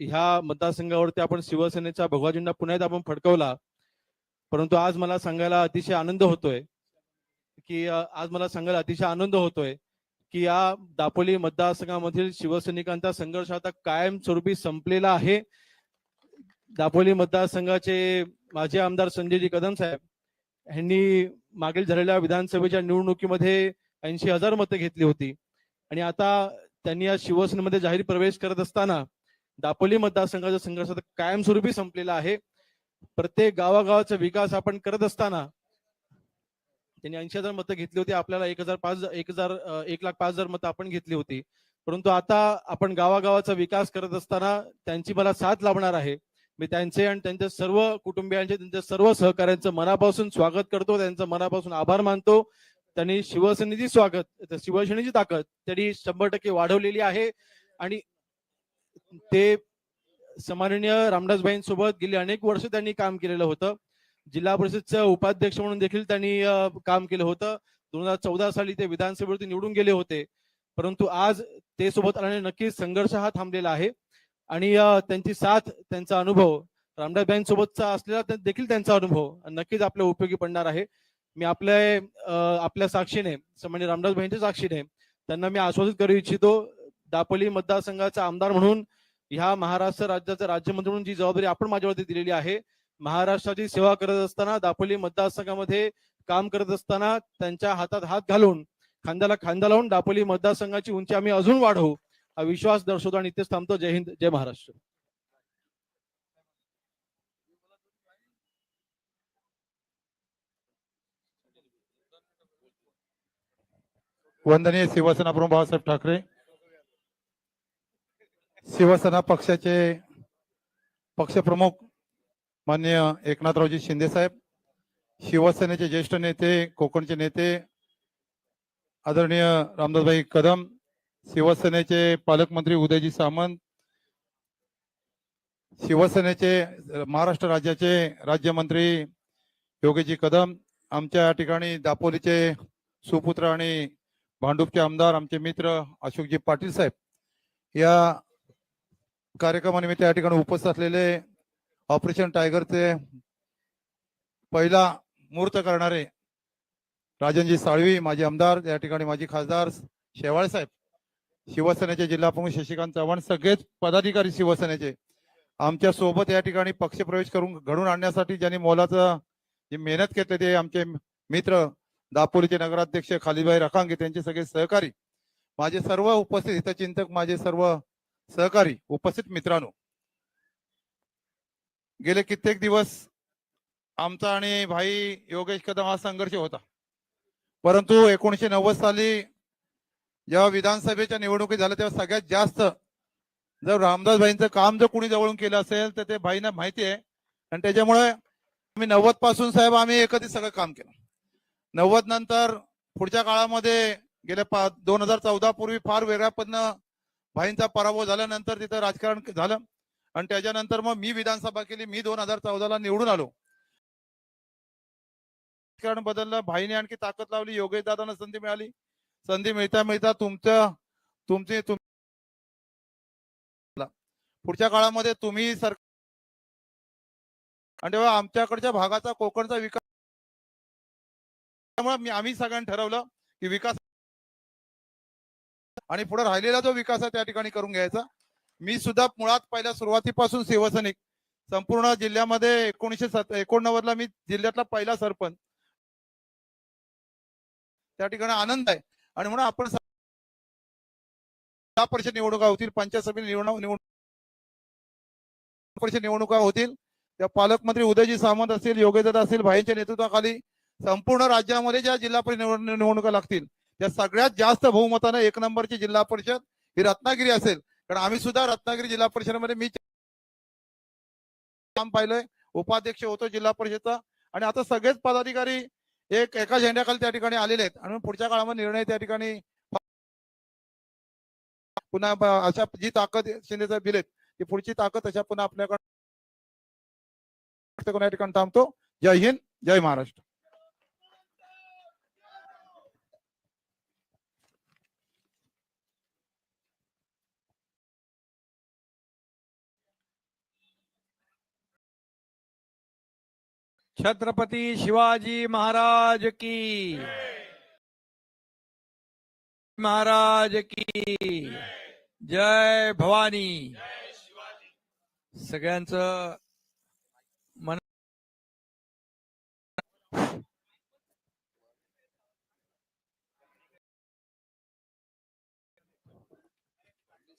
ह्या मतदारसंघावरती आपण शिवसेनेचा भगवा झेंडा पुन्हा एकदा आपण फडकवला. परंतु आज मला सांगायला अतिशय आनंद होतोय की आज मला सांगायला अतिशय आनंद होतोय की या दापोली मतदारसंघामधील शिवसैनिकांचा संघर्ष आता कायमस्वरूपी संपलेला आहे. दापोली मतदारसंघाचे माजी आमदार संजयजी कदम साहेब यांनी मागील झालेल्या विधानसभेच्या निवडणुकीमध्ये ऐंशी हजार मतं घेतली होती. आणि आता त्यांनी या शिवसेनेमध्ये जाहीर प्रवेश करत असताना दापोली मतदारसंघाचा संघर्ष आता कायमस्वरूपी संपलेला आहे. प्रत्येक गावागावाचा विकास आपण करत असताना त्यांनी ऐंशी हजार मतं घेतली होती. आपल्याला एक हजार पाच एक हजार एक लाख पाच हजार मतं आपण घेतली होती. परंतु आता आपण गावागावाचा विकास करत असताना त्यांची मला साथ लाभणार आहे. मी त्यांचे आणि त्यांच्या सर्व कुटुंबियांचे त्यांच्या सर्व सहकाऱ्यांचं मनापासून स्वागत करतो. त्यांचं मनापासून आभार मानतो. त्यांनी शिवसेनेची स्वागत शिवसेनेची ताकद त्यांनी शंभर टक्के वाढवलेली आहे. आणि ते सन्माननीय रामदासबाईंसोबत गेली अनेक वर्ष त्यांनी काम केलेलं होतं. जिल्हा परिषदचं उपाध्यक्ष म्हणून देखील त्यांनी काम केलं होतं. दोन हजार चौदा साली ते विधानसभेवरती निवडून गेले होते. परंतु आज ते सोबत आल्याने नक्कीच संघर्ष हा थांबलेला आहे. आणि त्यांची साथ त्यांचा अनुभव रामदासबाईंसोबतचा असलेला देखील त्यांचा अनुभव नक्कीच आपल्या उपयोगी पडणार आहे. मी आपल्या आपल्या साक्षीने सन्मान्य रामदासबाईंच्या साक्षीने त्यांना मी आश्वासित करू इच्छितो. दापोली मतदारसंघाचा आमदार म्हणून ह्या महाराष्ट्र राज्याचा राज्यमंत्री म्हणून जी जबाबदारी आपण माझ्यावरती दिलेली आहे महाराष्ट्राची सेवा करत असताना दापोली मतदारसंघामध्ये काम करत असताना त्यांच्या हातात हात घालून खांद्याला खांदा लावून दापोली मतदारसंघाची उंची आम्ही अजून वाढवू हा विश्वास दर्शवतो आणि इथेच थांबतो. जय हिंद जय महाराष्ट्र. वंदनीय शिवसेना प्रमुख बाळासाहेब ठाकरे. शिवसेना पक्षाचे पक्षप्रमुख माननीय एकनाथरावजी शिंदे साहेब शिवसेनेचे ज्येष्ठ नेते कोकणचे नेते आदरणीय रामदासभाई कदम शिवसेनेचे पालकमंत्री उदयजी सामंत शिवसेनेचे महाराष्ट्र राज्याचे राज्यमंत्री योगीजी कदम आमच्या या ठिकाणी दापोलीचे सुपुत्र आणि भांडूपचे आमदार आमचे मित्र अशोकजी पाटील साहेब या कार्यक्रमानिमित्त या ठिकाणी उपस्थित असलेले ऑपरेशन टायगरचे पहिला मुहूर्त करणारे राजनजी साळवी माजी आमदार या ठिकाणी माजी खासदार शेवाळे साहेब शिवसेनेचे जिल्हा प्रमुख शशिकांत चव्हाण सगळेच पदाधिकारी शिवसेनेचे. आमच्यासोबत या ठिकाणी पक्षप्रवेश करून घडून आणण्यासाठी ज्यांनी मोलाचं जी मेहनत घेतली ते आमचे मित्र दापोलीचे नगराध्यक्ष खालीबाई रखांगे त्यांचे सगळे सहकारी. माझे सर्व उपस्थित हितचिंतक माझे सर्व सहकारी उपस्थित मित्रांनो. गेले कित्येक दिवस आमचा आणि भाई योगेश कदम हा संघर्ष होता. परंतु एकोणीशे नव्वद साली जेव्हा विधानसभेच्या निवडणुकी झाल्या तेव्हा सगळ्यात जास्त जर रामदास भाईंचं काम जर कोणी जवळून केलं असेल तर ते भाईंना माहिती आहे. आणि त्याच्यामुळे आम्ही नव्वदपासून साहेब आम्ही एकत्रित सगळं काम केलं. नव्वद नंतर पुढच्या काळामध्ये गेल्या पा दोन हजार चौदा पूर्वी फार वेगळ्या पद्धतीनं भाईंचा पराभव झाल्यानंतर तिथं राजकारण झालं. आणि त्याच्यानंतर मग मी विधानसभा केली. मी दोन हजार चौदाला निवडून आलो. राजकारण बदललं. भाईने आणखी ताकद लावली. योगेश दादांना संधी मिळाली. संधी मिळता मिळता तुमचं तुमचे तुम पुढच्या काळामध्ये तुम्ही सर आणि तेव्हा आमच्याकडच्या भागाचा कोकणचा विकास त्यामुळे आम्ही सगळ्यांनी ठरवलं की विकास आणि पुढे राहिलेला जो विकास आहे त्या ठिकाणी करून घ्यायचा. मी सुद्धा मुळात पहिल्या सुरुवातीपासून शिवसैनिक संपूर्ण जिल्ह्यामध्ये एकोणीशे सत एकोणनव्वद ला मी जिल्ह्यातला पहिला सरपंच. त्या ठिकाणी आनंद आहे. आणि म्हणून आपण स- जिल्हा परिषद निवडणुका होतील पंचायत समिती निवडणूक निवडणूक परिषद निवडणुका होतील. त्या पालकमंत्री उदयजी सामंत असतील योगेदादा असतील भाईंच्या नेतृत्वाखाली संपूर्ण राज्यामध्ये ज्या जिल्हा परिषद निवडणुका लागतील त्या सगळ्यात जास्त बहुमतानं एक नंबरची जिल्हा परिषद ही रत्नागिरी असेल. कारण आम्ही सुद्धा रत्नागिरी जिल्हा परिषदेमध्ये मी काम पाहिलंय. उपाध्यक्ष होतो जिल्हा परिषदचा. आणि आता सगळेच पदाधिकारी एक एका झेंड्याखाली त्या ठिकाणी आलेले आहेत. आणि पुढच्या काळामध्ये निर्णय त्या ठिकाणी पुन्हा अशा जी ताकद शिंदे साहेब दिलेत ती पुढची ताकद अशा पुन्हा आपल्याकडे या ठिकाणी थांबतो. जय हिंद जय महाराष्ट्र. छत्रपती शिवाजी महाराज की। महाराज की। जय भवानी। सगळ्यांचं मन नाही रे, बंद आहे रे. इकडे थोडे इकडे काय का problem?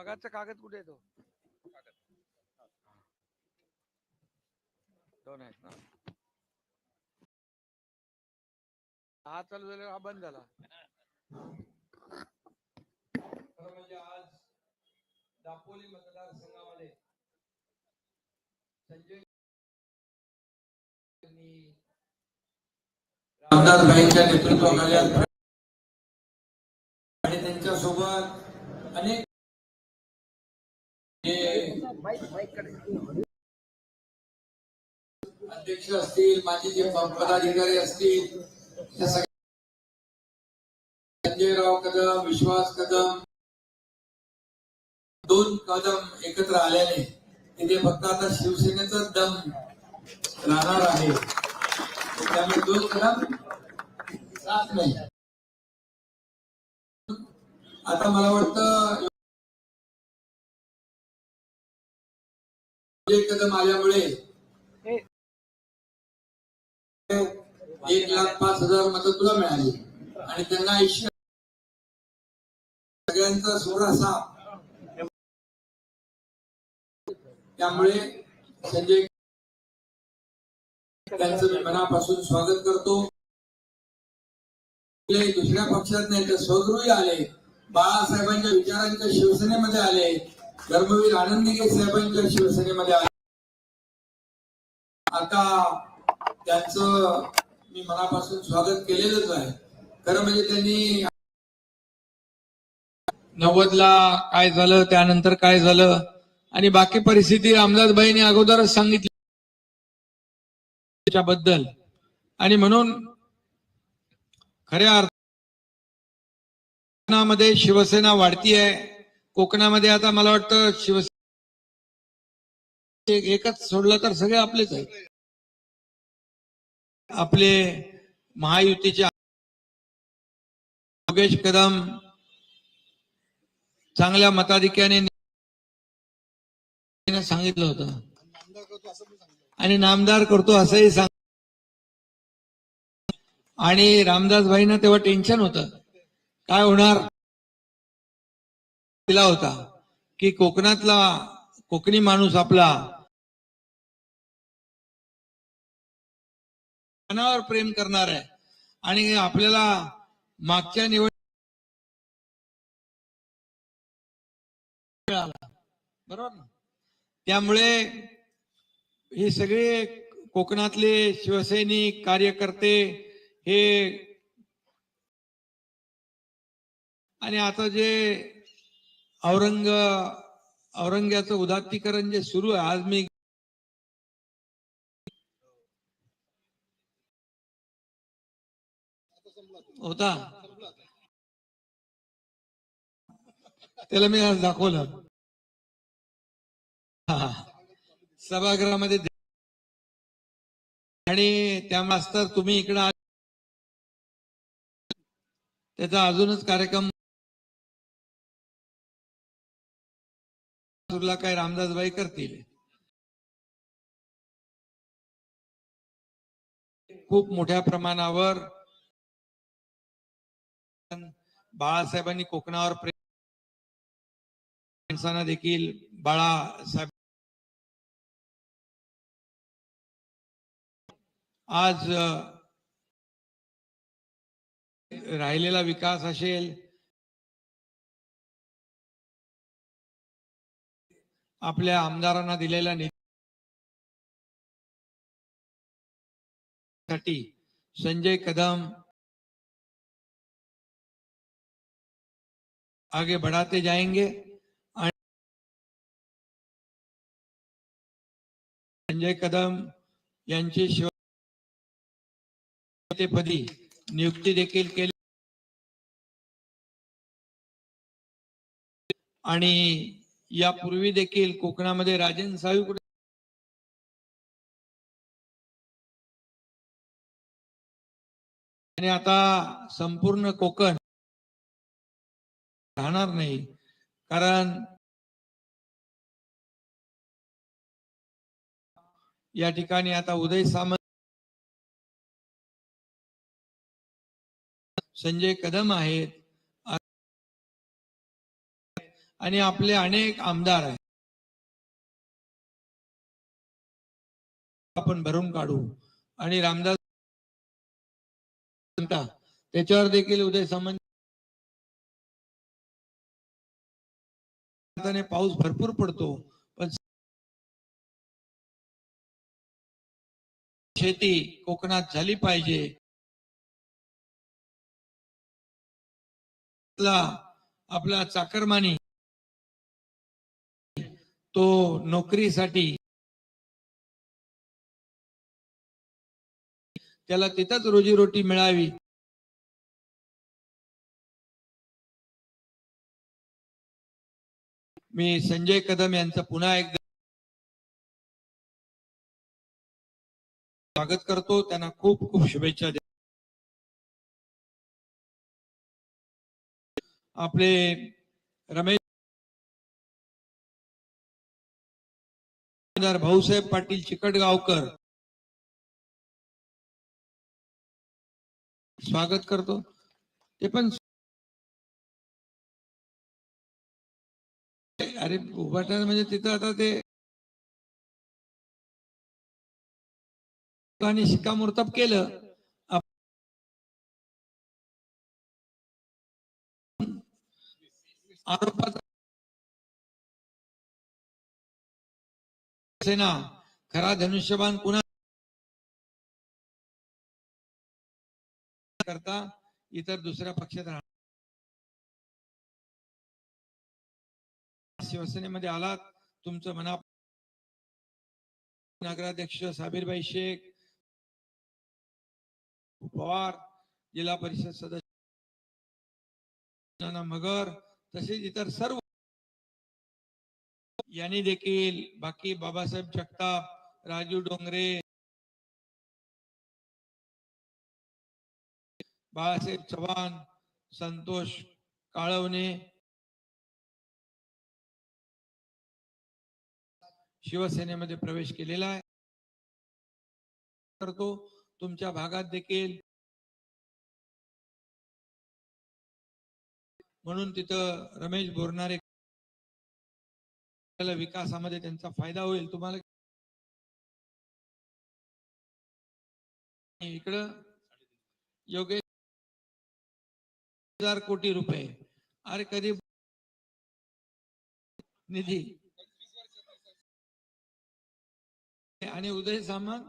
मगाचा कागद कुठे येतो दोन आहेत ना. हा चालू झाला हा बंद झाला. खरं म्हणजे आज दापोली मतदारसंघामध्ये संजय यांनी रामदासबाईंच्या नेतृत्वाखाली अध्यक्ष असतील माझे जे पदाधिकारी असतील त्या सगळ्या संजयराव कदम विश्वास कदम दोन कदम एकत्र आल्याने तिथे फक्त आता शिवसेनेचा दम राहणार आहे. त्यामुळे दोन कदम साथ नाही. आता मला वाटतं एक कदम आल्यामुळे एक लाख पाच हजार मतं तुला मिळाली. आणि त्यांना ऐंशी सगळ्यांचा सोळा साप त्यामुळे संजय त्यांचं मी मनापासून स्वागत करतो. दुसऱ्या पक्षात नाही तर स्वगृही आले. बाळासाहेबांच्या विचारांच्या शिवसेनेमध्ये आले. धर्मवीर आनंदीगे साहेबांच्या शिवसेनेमध्ये आले. आता त्यांचं मी मनापासून स्वागत केलेलंच आहे. खरं म्हणजे त्यांनी नव्वदला काय झालं त्यानंतर काय झालं आणि बाकी परिस्थिती रामदासबाईंनी अगोदरच सांगितली. त्याच्याबद्दल. आणि म्हणून खऱ्या अर्थामध्ये शिवसेना वाढती आहे कोकणामध्ये आता मला वाटतं शिवसेना एकच सोडलं तर सगळे आपलेच आहेत. आपले महायुतीचे योगेश कदम चांगल्या मताधिक्याने सांगितलं होतं. आणि नामदार करतो असंही सांग आणि रामदासबाईंना तेव्हा टेन्शन होतं. काय होणार? दिला होता. की कोकणातला कोकणी माणूस आपला मनावर प्रेम करणार आहे. आणि आपल्याला मागच्या निवड बरोबर ना? त्यामुळे हे सगळे कोकणातले शिवसैनिक कार्यकर्ते हे आणि आता जे औरंग औरंग्याचं उदात्तीकरण जे सुरू आहे आज मी होता. त्याला मी आज दाखवलं. सभागृहामध्ये आणि त्या मास्तर तुम्ही इकडे त्याचा अजूनच कार्यक्रम तुला काय रामदासबाई करतील? खूप मोठ्या प्रमाणावर बाळासाहेबांनी कोकणावर प्रेम माणसांना देखील बाळासाहेब आज राहिलेला विकास असेल आपल्या आमदारांना दिलेल्या निधी संजय कदम आगे बढ़ाते जाएंगे। संजय कदम यांची शिवपदी नियुक्ती देखील केली. आणि यापूर्वी देखील कोकणामध्ये राजन साहेब कुठे आणि आता संपूर्ण कोकण राहणार नाही. कारण या ठिकाणी आता उदय सामंत संजय कदम आहेत. आणि आपले अनेक आमदार आहेत. आपण भरून काढू. आणि रामदास त्याच्यावर देखील उदय सामंत अर्थाने पाऊस भरपूर पडतो पण शेती कोकणात झाली पाहिजे. आपला- आपला चाकरमानी तो नोकरीसाठी त्याला तिथंच रोजीरोटी मिळावी. मी संजय कदम यांचं पुन्हा एकदा स्वागत करतो. त्यांना खूप खूप शुभेच्छा देतो. आपले रमेश भाऊसाहेब पाटील चिकटगावकर स्वागत करतो. ते पण अरे उभाटा म्हणजे तिथं आता ते आणि शिक्कामोर्तब केलं. आरोपाचा सेना खरा धनुष्यबाण पुन्हा करता इतर दुसऱ्या पक्षात राहणार? शिवसेनेमध्ये आलात. तुमचं मना नगराध्यक्ष साबीरबाई शेख पवार जिल्हा परिषद सदस्य मगर तसेच इतर सर्व यांनी देखील बाकी बाबासाहेब जगताप राजू डोंगरे बाळासाहेब चव्हाण संतोष काळवणे शिवसेनेमध्ये प्रवेश केलेला आहे. करतो. तुमच्या भागात देखील. म्हणून तिथं रमेश बोरणारे विकासामध्ये त्यांचा फायदा होईल. तुम्हाला इकडं योगेश हजार कोटी रुपये. अरे कधी निधी आणि उदय सामंत?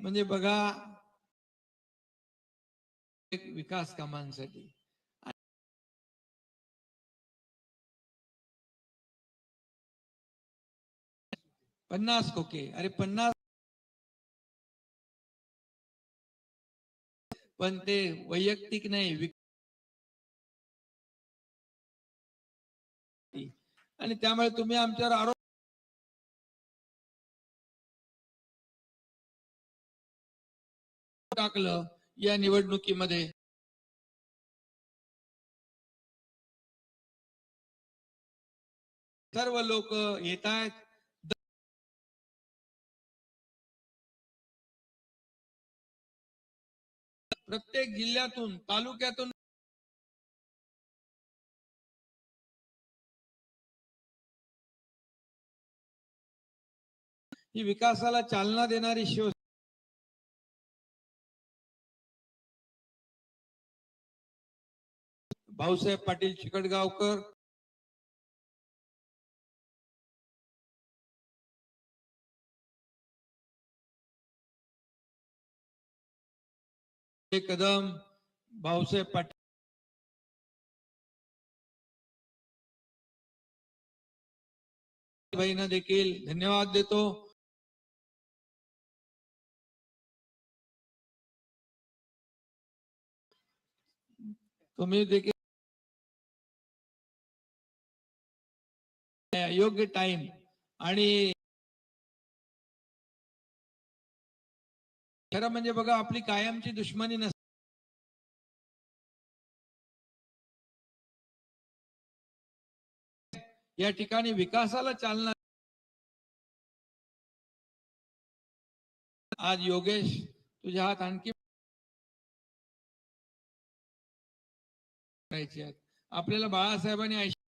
म्हणजे बघा एक विकास कामांसाठी. पन्नास खोके अरे पन्नास पण ते वैयक्तिक नाही आणि त्यामुळे तुम्ही आमच्यावर आरोप टाकलं या निवडणुकीमध्ये. सर्व लोक येत आहेत प्रत्येक जिल्ह्यातून तालुक्यातून ही विकासाला चालना देणारी शिव भाऊसाहेब पाटील चिकटगावकर. कदम भाऊसाहेब पाटील भाईंना देखील धन्यवाद देतो. तुम्ही देखील योग्य टाइम आणि खरं म्हणजे बघा आपली कायमची दुश्मनी नसते या ठिकाणी विकासाला चालना आज योगेश तुझ्या हात आणखी करायचे आहेत. आपल्याला बाळासाहेबांनी ऐंशी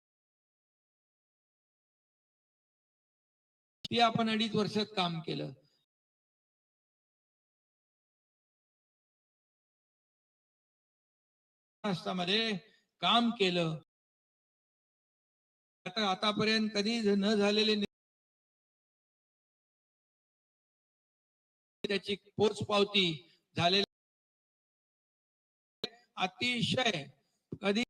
ती आपण अडीच वर्षात काम केलं. महाराष्ट्रामध्ये काम केलं. आता आतापर्यंत कधी न झालेले त्याची त्याची पोचपावती झालेली अतिशय कधी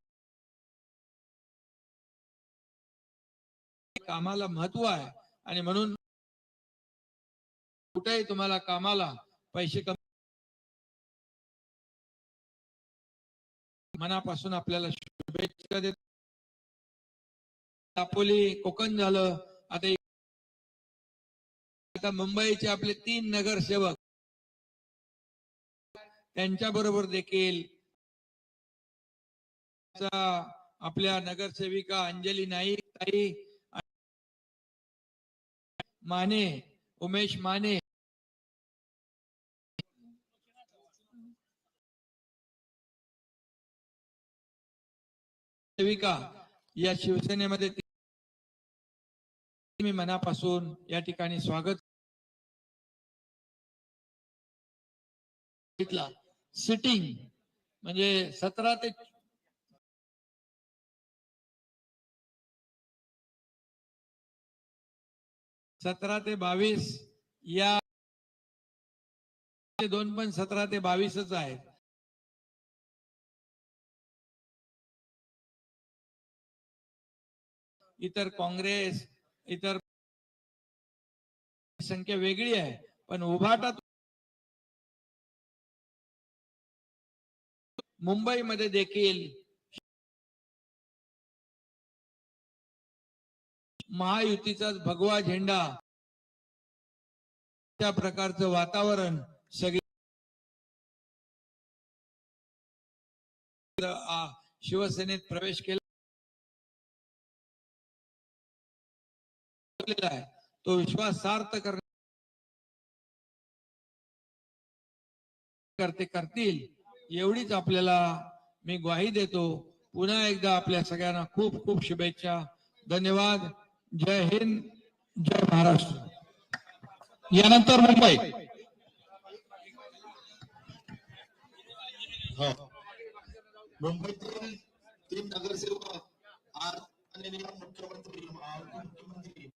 कामाला महत्त्व आहे आणि म्हणून कुठेही तुम्हाला कामाला पैसे कमी मनापासून आपल्याला शुभेच्छा देत दापोली कोकण झालं. आता आता मुंबईचे आपले तीन नगरसेवक त्यांच्या बरोबर देखील आपल्या नगरसेविका अंजली नाईक ताई माने उमेश माने. सेविका या शिवसेनेमध्ये मी मनापासून या ठिकाणी स्वागत सिटिंग म्हणजे सतरा ते सतरा ते बावीस या दोन पण सतरा ते बावीसच आहेत. इतर काँग्रेस इतर संख्या वेगळी आहे पण उभाटात मुंबईमध्ये देखील महायुतीचाच भगवा झेंडा. त्या प्रकारचं वातावरण सगळे शिवसेनेत प्रवेश केला. आहे तो विश्वास सार्थ करते करतील एवढीच आपल्याला मी ग्वाही देतो. पुन्हा एकदा आपल्या सगळ्यांना खूप खूप शुभेच्छा. धन्यवाद. जय हिंद जय महाराष्ट्र. यानंतर मुंबई. हो. मुंबईतील तीन नगरसेवक आज माननीय मुख्यमंत्री मुख्यमंत्री